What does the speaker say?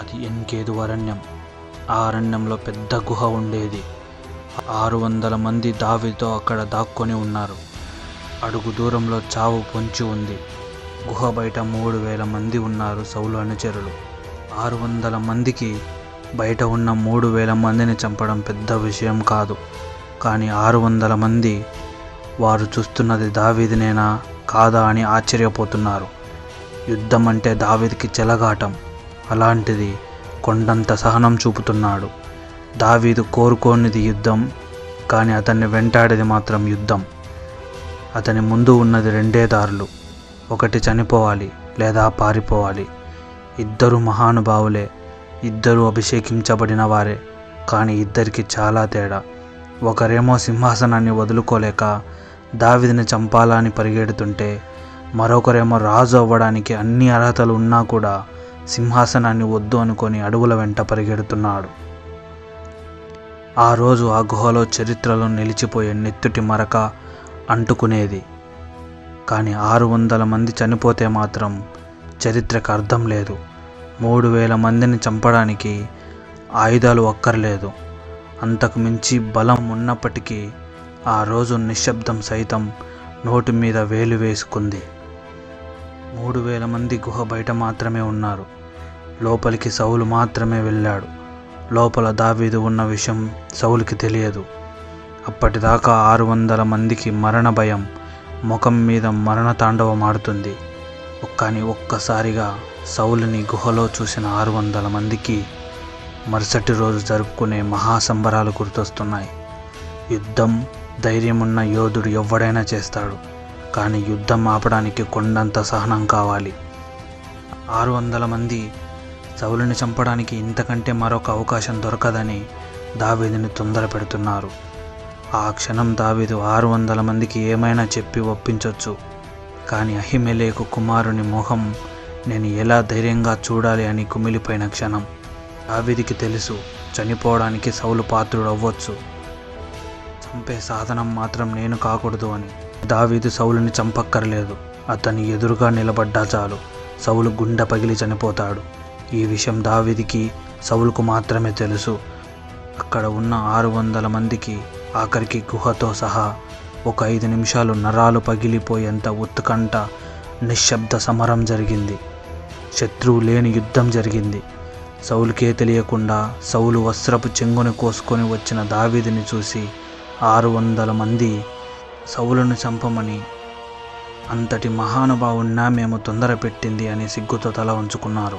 అది ఎన్కేదు అరణ్యం. ఆ అరణ్యంలో పెద్ద గుహ ఉండేది. ఆరు వందల మంది దావితో అక్కడ దాక్కొని ఉన్నారు. అడుగు దూరంలో చావు పొంచి ఉంది. గుహ బయట మూడు వేల మంది ఉన్నారు సౌలు అనుచరులు. ఆరు వందల మందికి బయట ఉన్న మూడు వేల మందిని చంపడం పెద్ద విషయం కాదు. కానీ ఆరు వందల మంది వారు చూస్తున్నది దావీదినేనా? కాదా అని ఆశ్చర్యపోతున్నారు. యుద్ధం అంటే దావీదికి చెలగాటం. అలాంటిది కొండంత సహనం చూపుతున్నాడు. దావీదు కోరుకోనిది యుద్ధం కానీ అతన్ని వెంటాడేది మాత్రం యుద్ధం. అతని ముందు ఉన్నది రెండే దారులు. ఒకటి చనిపోవాలి లేదా పారిపోవాలి. ఇద్దరు మహానుభావులే ఇద్దరు అభిషేకించబడిన వారే కానీ ఇద్దరికి చాలా తేడా. ఒకరేమో సింహాసనాన్ని వదులుకోలేక దావిదిని చంపాలని పరిగెడుతుంటే మరొకరేమో రాజు అవ్వడానికి అన్ని అర్హతలు ఉన్నా కూడా సింహాసనాన్ని వద్దు అనుకొని అడవుల వెంట పరిగెడుతున్నాడు. ఆ రోజు ఆ గుహలో చరిత్రలో నిలిచిపోయే నెత్తుటి మరక అంటుకునేది. కానీ ఆరు వందల మంది చనిపోతే మాత్రం చరిత్రకు అర్థం లేదు. మూడు వేల మందిని చంపడానికి ఆయుధాలు ఒక్కర్లేదు అంతకు మించి బలం ఉన్నప్పటికీ ఆ రోజు నిశ్శబ్దం సైతం నోటి మీద వేలు వేసుకుంది. మూడు వేల మంది గుహ బయట మాత్రమే ఉన్నారు. లోపలికి సౌలు మాత్రమే వెళ్ళాడు. లోపల దావీదు ఉన్న విషయం సౌలుకి తెలియదు. అప్పటిదాకా ఆరు వందల మందికి మరణ భయం ముఖం మీద మరణ తాండవం ఆడుతుంది. కానీ ఒక్కసారిగా సౌలుని గుహలో చూసిన ఆరు వందల మందికి మరుసటి రోజు జరుపుకునే మహాసంబరాలు గుర్తొస్తున్నాయి. యుద్ధం ధైర్యమున్న యోధుడు ఎవడైనా చేస్తాడు. కానీ యుద్ధం ఆపడానికి కొండంత సహనం కావాలి. ఆరు వందల మంది సౌలుని చంపడానికి ఇంతకంటే మరొక అవకాశం దొరకదని దావీదుని తొందర పెడుతున్నారు. ఆ క్షణం దావీదు ఆరు వందల మందికి ఏమైనా చెప్పి ఒప్పించవచ్చు కానీ అహిమెలేకు కుమారుని మొహం నేను ఎలా ధైర్యంగా చూడాలి అని కుమిలిపోయిన క్షణం. దావీదికి తెలుసు చనిపోవడానికి సౌలు పాత్రుడు అవ్వచ్చు చంపే సాధనం మాత్రం నేను కాకూడదు అని. దావీదు సౌలుని చంపక్కర్లేదు. అతని ఎదురుగా నిలబడ్డా చాలు. సౌలు గుండె పగిలి చనిపోతాడు. ఈ విషయం దావీదికి సౌలుకు మాత్రమే తెలుసు. అక్కడ ఉన్న ఆరు వందల మందికి ఆఖరికి గుహతో సహా ఒక ఐదు నిమిషాలు నరాలు పగిలిపోయేంత ఉత్కంఠ నిశ్శబ్ద సమరం జరిగింది. శత్రువు లేని యుద్ధం జరిగింది. సౌలుకే తెలియకుండా సౌలు వస్త్రపు చెంగుని కోసుకొని వచ్చిన దావీదిని చూసి ఆరు వందల మంది సౌలును చంపమని అంతటి మహానుభావున్నా మేము తొందర పెట్టింది అని సిగ్గుతో తల ఉంచుకున్నారు